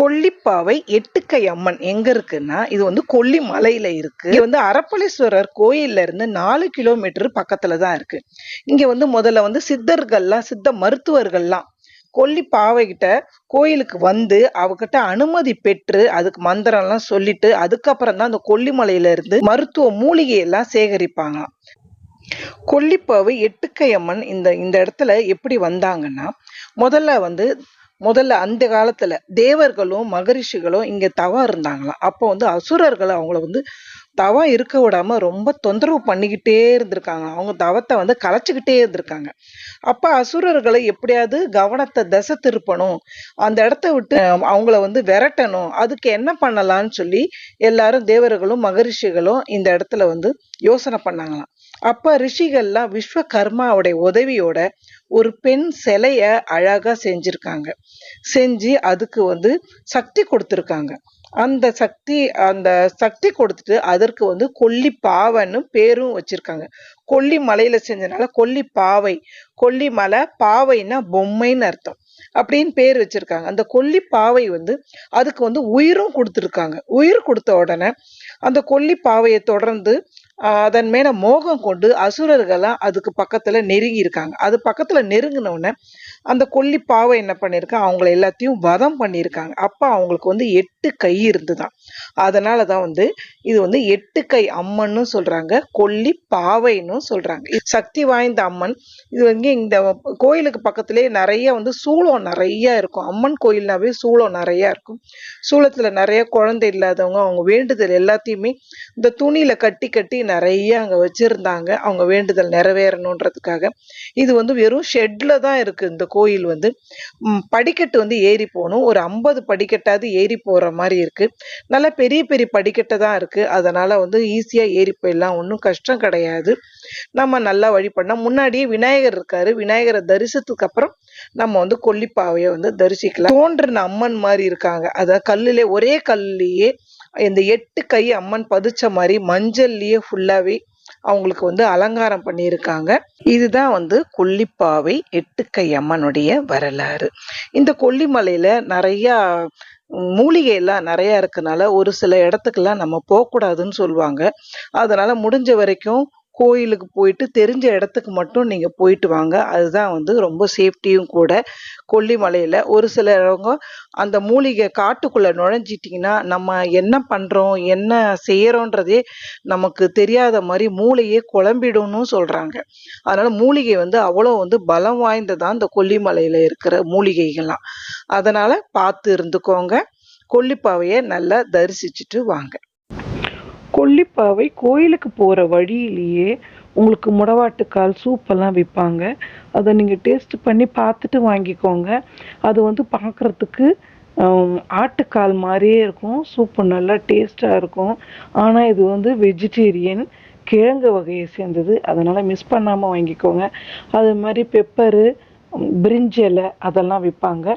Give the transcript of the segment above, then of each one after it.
கொல்லிப்பாவை எட்டுக்கை அம்மன் எங்க இருக்குன்னா இது வந்து கொல்லிமலையில இருக்கு. இது வந்து அரப்பளீஸ்வரர் கோயில்ல இருந்து நாலு கிலோமீட்டர் பக்கத்துல தான் இருக்கு. இங்க வந்து முதல்ல வந்து சித்தர்கள்லாம் சித்த மருத்துவர்கள்லாம் கொல்லி பாவைகிட்ட கோயிலுக்கு வந்து அவகிட்ட அனுமதி பெற்று அதுக்கு மந்திரம்லாம் சொல்லிட்டு அதுக்கப்புறம் தான் அந்த கொல்லிமலையில இருந்து மருத்துவ மூலிகையெல்லாம் சேகரிப்பாங்க சேகரிப்பாங்களாம். கொல்லிப்பாவை எட்டுக்கை அம்மன் இந்த இந்த இடத்துல எப்படி வந்தாங்கன்னா முதல்ல வந்து முதல்ல அந்த காலத்துல தேவர்களும் மகரிஷிகளும் இங்க தவம் இருந்தாங்களாம். அப்போ வந்து அசுரர்கள் அவங்கள வந்து தவம் இருக்க விடாம ரொம்ப தொந்தரவு பண்ணிக்கிட்டே இருந்திருக்காங்க. அவங்க தவத்தை வந்து கலைச்சிக்கிட்டே இருந்திருக்காங்க. அப்ப அசுரர்களை எப்படியாவது கவனத்தை திசை திருப்பணும். அந்த இடத்த விட்டு அவங்கள வந்து விரட்டணும். அதுக்கு என்ன பண்ணலாம்னு சொல்லி எல்லாரும் தேவர்களும் மகரிஷிகளும் இந்த இடத்துல வந்து யோசனை பண்ணாங்களாம். அப்ப ரிஷிகள்லாம் விஸ்வகர்மாவுடைய உதவியோட ஒரு பெண் சிலைய அழகா செஞ்சிருக்காங்க. செஞ்சு அதுக்கு வந்து சக்தி கொடுத்துருக்காங்க. அந்த சக்தி அந்த சக்தி கொடுத்துட்டு அதற்கு வந்து கொல்லி பாவைன்னு பேரும் வச்சிருக்காங்க. கொல்லி மலையில செஞ்சனால கொல்லி பாவை கொல்லி மலை பாவைன்னா பொம்மைன்னு அர்த்தம். அப்படின்னு பேர் வச்சிருக்காங்க. அந்த கொல்லி பாவை வந்து அதுக்கு வந்து உயிரும் கொடுத்துருக்காங்க. உயிர் கொடுத்த உடனே அந்த கொல்லி பாவையை தொடர்ந்து அதன் மேல மோகம் கொண்டு அசுரர்கள்லாம் அதுக்கு பக்கத்துல நெருங்கி இருக்காங்க அது பக்கத்துல நெருங்கினவுடனே அந்த கொல்லி பாவை என்ன பண்ணிருக்கா? அவங்கள எல்லாத்தையும் வதம் பண்ணியிருக்காங்க அப்போ அவங்களுக்கு வந்து எட்டு கை இருந்துதான். அதனால தான் வந்து இது வந்து எட்டு கை அம்மன்னு சொல்றாங்க. கொல்லி பாவைன்னு சொல்றாங்க. இது சக்தி வாய்ந்த அம்மன். இது வந்து இந்த கோயிலுக்கு பக்கத்துலேயே நிறைய வந்து சூளம் நிறைய இருக்கும். அம்மன் கோயில்னாவே சூளம் நிறைய இருக்கும். சூளத்துல நிறைய குழந்தை இல்லாதவங்க அவங்க வேண்டுதல் எல்லாத்தையுமே இந்த துணியில கட்டி கட்டி நிறைய அங்க வச்சிருந்தாங்க. அவங்க வேண்டுதல் நிறைவேறணுன்றதுக்காக. இது வந்து வெறும் ஷெட்ல தான் இருக்கு. இந்த கோயில் வந்து படிக்கட்டு வந்து ஏறி போகணும். ஒரு ஐம்பது படிக்கட்டாவது ஏறி போகிற மாதிரி இருக்குது நல்லா பெரிய பெரிய படிக்கட்டு தான் இருக்குது அதனால் வந்து ஈஸியாக ஏறி போயிடலாம். ஒன்றும் கஷ்டம் கிடையாது. நம்ம நல்லா வழிபடனா முன்னாடியே விநாயகர் இருக்காரு. விநாயகரை தரிசனத்துக்கு அப்புறம் நம்ம வந்து கொல்லிப்பாவையை வந்து தரிசிக்கலாம். தோன்றின அம்மன் மாதிரி இருக்காங்க. அதாவது கல்லுலே ஒரே கல்லையே இந்த எட்டு கை அம்மன் பதிச்ச மாதிரி மஞ்சள்லேயே ஃபுல்லாகவே அவங்களுக்கு வந்து அலங்காரம் பண்ணியிருக்காங்க. இதுதான் வந்து கொல்லிப்பாவை எட்டுக்கை அம்மனுடைய வரலாறு. இந்த கொல்லிமலையில நிறையா மூலிகை எல்லாம் நிறைய இருக்கனால ஒரு சில இடத்துக்கெல்லாம் நம்ம போகக்கூடாதுன்னு சொல்லுவாங்க. அதனால முடிஞ்ச வரைக்கும் கோயிலுக்கு போயிட்டு தெரிஞ்ச இடத்துக்கு மட்டும் நீங்கள் போயிட்டு வாங்க. அதுதான் வந்து ரொம்ப சேஃப்டியும் கூட. கொல்லிமலையில் ஒரு சிலவங்க அந்த மூலிகை காட்டுக்குள்ளே நுழைஞ்சிட்டிங்கன்னா நம்ம என்ன பண்ணுறோம் என்ன செய்கிறோன்றதே நமக்கு தெரியாத மாதிரி மூளையே குழம்பிடும்னு சொல்கிறாங்க அதனால் மூலிகை வந்து அவ்வளோ வந்து பலம் வாய்ந்ததான் இந்த கொல்லிமலையில் இருக்கிற மூலிகைகள்லாம். அதனால் பார்த்து இருந்துக்கோங்க. கொல்லிப்பாவையை நல்லா தரிசிச்சுட்டு வாங்க. கொல்லிப்பாவை கோயிலுக்கு போகிற வழியிலேயே உங்களுக்கு முடவாட்டுக்கால் சூப்பெல்லாம் விற்பாங்க அதை நீங்கள் டேஸ்ட் பண்ணி பார்த்துட்டு வாங்கிக்கோங்க. அது வந்து பார்க்குறதுக்கு ஆட்டுக்கால் மாதிரியே இருக்கும். சூப்பு நல்லா டேஸ்ட்டாக இருக்கும். ஆனால் இது வந்து வெஜிடேரியன் கிழங்கு வகையை சேர்ந்தது. அதனால் மிஸ் பண்ணாமல் வாங்கிக்கோங்க. அது மாதிரி பெப்பரு பிரிஞ்சலை அதெல்லாம் விற்பாங்க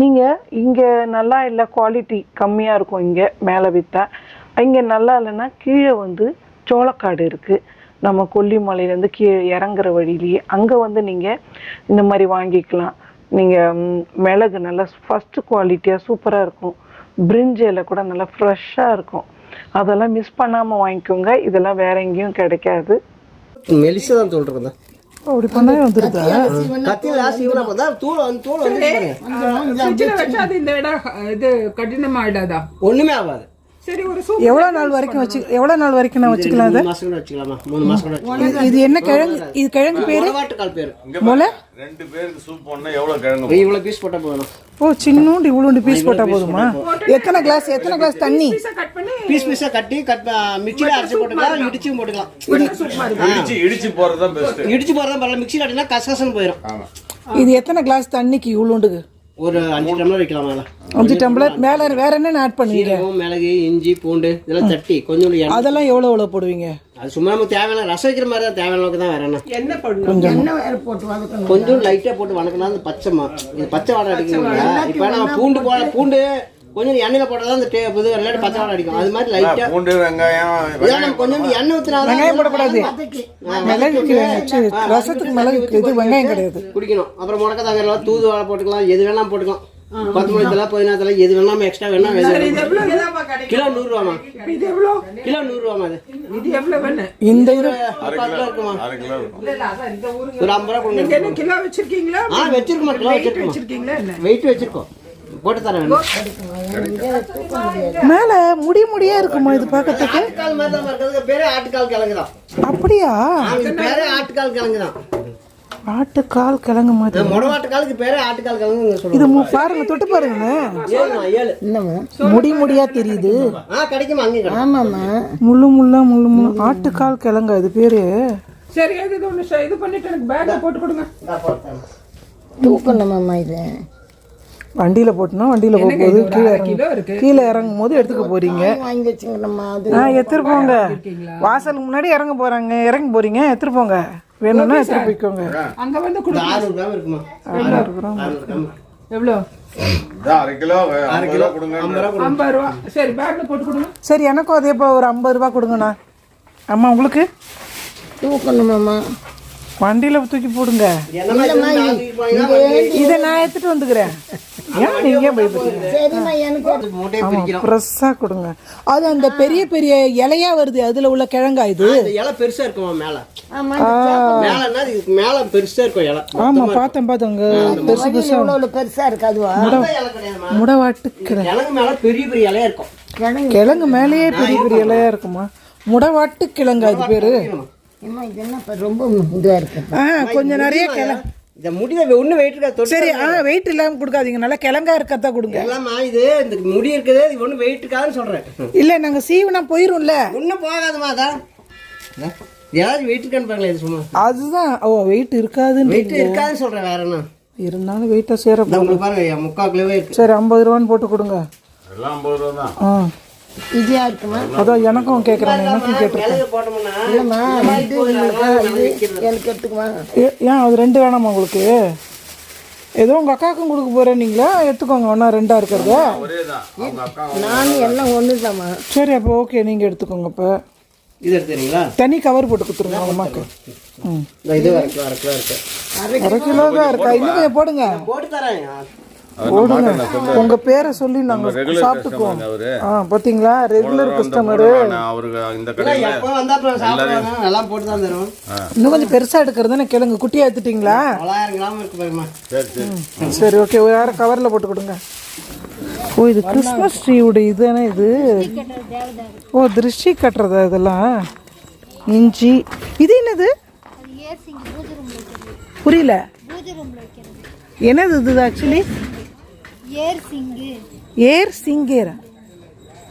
நீங்கள் இங்கே நல்லா இல்லை குவாலிட்டி கம்மியாக இருக்கும் இங்கே மேலே விற்றா இங்கே நல்லா இல்லைன்னா கீழே வந்து சோளக்காடு இருக்குது நம்ம கொல்லிமலையிலேருந்து கீழே இறங்குற வழியிலேயே அங்கே வந்து நீங்கள் இந்த மாதிரி வாங்கிக்கலாம். நீங்கள் மிளகு நல்லா ஃபஸ்ட்டு குவாலிட்டியாக சூப்பராக இருக்கும். பிரிஞ்சி இலை கூட நல்லா ஃப்ரெஷ்ஷாக இருக்கும். அதெல்லாம் மிஸ் பண்ணாமல் வாங்கிக்கோங்க. இதெல்லாம் வேற எங்கேயும் கிடைக்காது. மெலிசா தான் அப்படி வந்துருதா? பார்த்தா தூள் வந்து தூள் வந்து இந்த இடம் இது கடினமாயிடாதா ஒண்ணுமே ஆகாது. சரி ஒரு சூப் எவ்வளோ நாள் வரைக்கும் வச்சு எவ்வளோ நாள் வரைக்கும் நான் வச்சுக்கலாம் மூணு மாசம் கூட வச்சுக்கலாமா? மூணு மாசம் கூட வச்சுக்கலாம்? இது என்ன கிழங்கு? இது கிழங்கு பேரு? முடவாட்டுக்கால் பேரு. மொளை? ரெண்டு பேருக்கு சூப் பண்ணா எவ்வளவு கிழங்கு இவ்வளவு பீஸ் போட்டா போதும்? ஓ சின்னூண்டு இவ்வளோண்டு பீஸ் போட்டால் போதுமா? எத்தனை கிளாஸ் எத்தனை கிளாஸ் தண்ணி? கட் பண்ணி பீஸ் பீஸா கட்டி கட் மிக்சியில அரைச்சு போட்டுக்கலாம் இடிச்சும் போட்டுக்கலாம். இடிச்சு இடிச்சு போறதுதான் பெஸ்ட் இடிச்சு போறதா பரவாயில்ல மிக்சியில அடினா கசகசன்னு போயிடும் ஆமா. இது எத்தனை கிளாஸ் தண்ணிக்கு இவ்வளோண்டுக்கு ஒரு அஞ்சு டம்ளர் வைக்கலாம்? மேல அஞ்சு டம்ளர் மேலே வேற என்னென்ன ஆட் பண்ணுவீங்க சீரகம் மிளகு இஞ்சி பூண்டு இதெல்லாம் தட்டி கொஞ்சோண்டு எண்ணெய். அதெல்லாம் எவ்வளோ எவ்வளோ போடுவீங்க? அது சும்மா நமக்கு தேவையான ரசம் வைக்கிற மாதிரி தான் தேவையான அளவுக்கு தான் வேற என்ன என்ன பண்ணணும் கொஞ்சம். லைட்டா போட்டு வணக்கினா அந்த பச்சை மா இது பச்சை வாடை அடிக்குங்களா இப்போ நம்ம பூண்டு போட பூண்டு கொஞ்சம் எண்ணெயில போட்டால் தான் அந்த டே இது இல்லாட்டி பச்சை வாடை அடிக்கும். அது மாதிரி லைட்டா பூண்டு வெங்காயம் இதான் நம்ம கொஞ்சம் எண்ணெய் ஊற்றினா வெங்காயம் போடக்கூடாது. ரசத்துக்கு இது வெங்காயம் கிடையாது. குடிக்கணும். அப்புறம் முடக்க தங்கலாம் தூது வாழை போட்டுக்கலாம் எது வேணாலும் போட்டுக்கலாம். கொத்தமல்லி தலை புதினா தலை எது வேணாம எக்ஸ்ட்ரா வேணா கிலோ நூறுரூவாமா கிலோ நூறுரூவாமா அது இந்த இது பத்து கிலோ இருக்குமா? அரை கிலோ இருக்கும். இல்ல இல்ல அதான் இந்த ஊருங்க. ஒரு ஐம்பது ரூபா கொடுங்க. நீங்க என்ன கிலோ வச்சிருக்கீங்களா? ஆ வச்சிருக்கோமா கிலோ வச்சிருக்கோமா வச்சிருக்கீங்களா என்ன? வெயிட் வச்சிருக்கோம். போட்டு மேல முடி முடியா இருக்குமா இது பார்க்கறதுக்கு? ஆட்டுக்கால் மாதிரி தான் இருக்கிறது பேரே ஆட்டுக்கால் கிழங்கு தான் அப்படியா? இது பேரே ஆட்டுக்கால் கிழங்கு தான் ஆட்டுக்கால் கிழங்கு மாதிரி. முடவாட்டுக்காலுக்கு பேரே ஆட்டுக்கால் கிழங்கு இது பாருங்க தொட்டு பாருங்க முடி முடியா தெரியுது. ஆ கிடைக்குமா அங்கேயும் கிடைக்கும். முள்ளு முள்ளா முள்ளு முள்ளு. ஆட்டுக்கால் கிழங்கா இது பேரு? சரி அது இது இது பண்ணிட்டு எனக்கு பேக்ல போட்டு கொடுங்க. இந்தா போட்டேன். வண்டியில போட்டுனா வண்டியில போக போகுது கீழே கிலோ இறங்கு இருக்கு? கீழே இறங்கும் போது எடுத்துக்க போறீங்க. ஆ எடுத்துட்டு போங்க. வாசலுக்கு முன்னாடி இறங்க போறாங்க. இறங்க போறீங்க. எடுத்துட்டு போங்க. வேணும்னா எடுத்துட்டு போய்க்கோங்க. அங்க வந்து கொடுங்க. எவ்வளோ? இதான் அரை கிலோ அரை கிலோ. கொடுங்க. ஐம்பது ரூபா கொடுங்க. ஐம்பது ரூபா. சரி பேக்ல போட்டு கொடுங்க. சரி எனக்கும் அதே போல் ஒரு ஐம்பது ரூபா கொடுங்கண்ணா. அம்மா உங்களுக்கு? வண்டியில தூக்கி போடுங்க. இது நான் எடுத்துட்டு வந்துக்கிறேன். ஏன் நீங்க பயப்படுறீங்க ஃப்ரெஷ்ஷாக கொடுங்க. அது அந்த பெரிய பெரிய இலையா வருது அதுல உள்ள கிழங்கா இது? இலை பெருசா இருக்குமா மேல. மேலன்னா இதுக்கு மேல பெருசா இருக்கும் இலை. ஆமா பார்த்தேன் அங்க பெருசு பெருசா பெருசா இருக்காதுவா அந்த இலை கிடையாதுமா முடவாட்டு கிழங்கு கிழங்கு மேல பெரிய பெரிய இலையா இருக்கும். கிழங்கு. மேலேயே பெரிய பெரிய இலையா இருக்குமா? முடவாட்டு கிழங்கா இது பேரு ரொம்ப இதுவா இருக்கு. ஆ கொஞ்சம் நிறைய கிழங்கு இந்த முடிய ஒண்ணு வெயிட் இருக்கா? தொட்டு சரி ஆ வெயிட் இல்லாம கொடுக்காதீங்க. நல்லா கிழங்கா இருக்கத்தா கொடுங்க. எல்லாமா இது இந்த முடி இருக்குது இது ஒண்ணு வெயிட் இருக்காதுன்னு சொல்றேன். இல்ல நாங்க சீவனா போயிரும்ல. ஒண்ணும் போகாதுமா அதான் ஏதாவது வெயிட் இருக்கான்னு பாருங்களேன் இது சும்மா. அதுதான். ஓ வெயிட் இருக்காதுன்னு வெயிட் இருக்காதுன்னு சொல்றேன் வேற என்ன? இருந்தாலும் வெயிட்டா சேர உங்களுக்கு பாருங்க முக்கால் கிலோவே இருக்கு. சரி ஐம்பது ரூபான்னு போட்டு கொடுங்க. எல்லாம் ஐம்பது ரூபா தான். ஆ. இதியா இருக்குமா? அதான் எனக்கும் கேட்குறேன் எனக்கும் கேட்டிருக்கேன். இல்லம்மா இது உங்களுக்கா இது எனக்கு எடுத்துக்குமா? ஏன் அது ரெண்டு வேணாமா உங்களுக்கு? ஏதோ உங்க அக்காவுக்கும் கொடுக்க போறேன்னீங்களா எடுத்துக்கோங்க ஒன்றா ரெண்டா இருக்கிறத. ஒரே தான் அவங்க அக்கா நானும் எல்லாம் ஒண்ணுதாம்மா. சரி அப்போ ஓகே நீங்க எடுத்துக்கோங்க இப்போ இது எடுத்துறீங்களா தனி கவர் போட்டு கொடுத்துருங்க உங்க அம்மாக்கு. ம் இது அரை கிலோ இருக்கு. அரை கிலோ தான் இருக்கா? இன்னும் போடுங்க. போட்டு தரேன். போடுங்க உங்க பேரை சொல்லி நாங்க சாப்பிட்டுக்குவோம். அவரு. ஆ பாத்தீங்களா? ரெகுலர் கஸ்டமர் நான் அவருக்கு இந்த இல்ல, கடையில எப்போ வந்தா அப்புறம் சாப்பிடுவாங்க. எல்லாம் போட்டு தான் தருவோம் இன்னும் கொஞ்சம் பெருசா எடுக்கிறதுன்னு கிழங்கு குட்டியா எடுத்துட்டீங்களா? தொள்ளாயிரம் கிராம் இருக்கு பாருமா சரி சரி. சரி ஓகே. ஒரு யாரும் கவரில் போட்டு கொடுங்க. ஓ இது கிறிஸ்மஸ் ட்ரீயோட இதுதானே இது? ஓ திருஷ்டி கட்டுறதா இதெல்லாம்? இஞ்சி. இது என்னது? புரியல. என்னது இது ஆக்சுவலி ஏர் சிங்கு. ஏர் சிங்கேரா?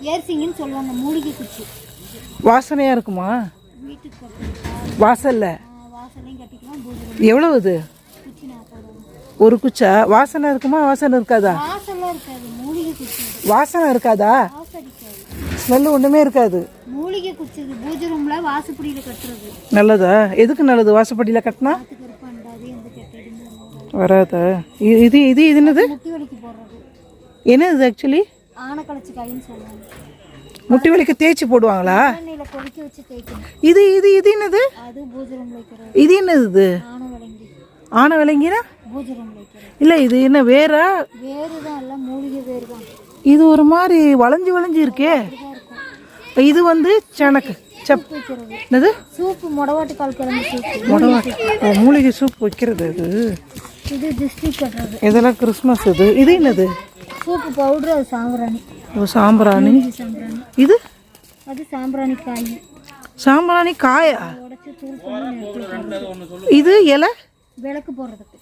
ஏர் சிங்குன்னு சொல்லுவாங்க மூலிகை குச்சி. வாசனையா இருக்குமா? வீட்டுக்கு கட்டுறது வாசல்ல. வாசலையும் கட்டிக்கலாம் பூஜை இது? குச்சி ஒரு குச்சா? வாசனை இருக்குமா வாசனை இருக்காதா? வாசல்லாம் இருக்காது மூலிகை குச்சி. இது. வாசனை இருக்காதா? வாசம் அடிக்காது ஸ்மெல் ஒண்ணுமே இருக்காது. மூலிகை குச்சி இது பூஜை ரூம்ல வாசப்படியில கட்டுறது. நல்லதா? எதுக்கு நல்லது? வாசப்படியில கட்டினா? இருப்பாண்டாது எந்த வராதா? இ- இது இது இது என்னது? முட்டி வலிக்கு போடுறது ஆக்சுவலி ஆனக்களைச்சி காயின்னு சொல்லுவாங்க. முட்டி வலிக்கு தேய்ச்சி போடுவாங்களா? எண்ணெயில கொதிக்க வச்சு தேய்க்கணும். இது இது இது என்னது? அது பூஜை ரூம்ல வைக்கிறது. இது என்னது இது? ஆன விளங்கி ஆனை விலங்கினா? பூஜை ரூம்ல வைக்கிறது. இல்லை இது என்ன வேறா? வேறு தான் எல்லாம் மூலிகை வேறு தான். இது ஒரு மாதிரி வளைஞ்சு வளைஞ்சு இருக்கே. இது வந்து சனக்கு சப் வைக்கிறது. என்னது? சூப்பு முடவாட்டு கால் கிழங்கு சூப்பு. முடவாட்டு மூலிகை சூப் வைக்கிறது இது இது திருஷ்டி கட்டுறது. இதெல்லாம் கிறிஸ்மஸ் இது. இது என்னது? சூப்பு பவுடர் அது சாம்பிராணி. ஓ சாம்பிராணி. இது? அது சாம்பிராணி காய். சாம்பிராணி காயா. இது இலை? விளக்கு போடுறதுக்கு.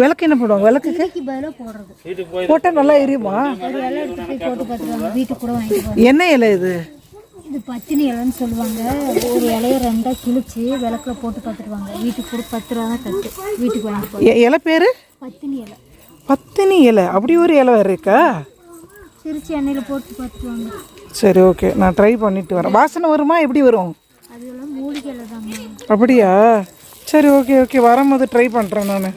விளக்கு என்ன போடுவாங்க? விளக்குக்கு? பதிலாக போடுறது. போட்டால் நல்லா எரியுமா? ஒரு இலை எடுத்து போட்டு பார்த்துருவாங்க வீட்டுக்கு கூட வாங்கிட்டு என்ன இலை இது? இது பத்தினி இலைன்னு சொல்லுவாங்க. ஒரு இலைய ரெண்டாக கிழிச்சு விளக்குல போட்டு பார்த்துருவாங்க. வீட்டுக்கு கூட பத்து ரூபா தான் கட்டு வீட்டுக்கு வாங்கிட்டு இலை பேர்? பத்தினி இலை. பத்தினி இலை. அப்படி ஒரு இலை வேறு இருக்கா? சிரிச்சு எண்ணெயில் போட்டு பார்த்துருவாங்க சரி ஓகே நான் ட்ரை பண்ணிட்டு வரேன். வாசனை வருமா? எப்படி வரும்? அப்படியா? சரி ஓகே ஓகே வரும்போது ட்ரை பண்ணுறேன் நான்.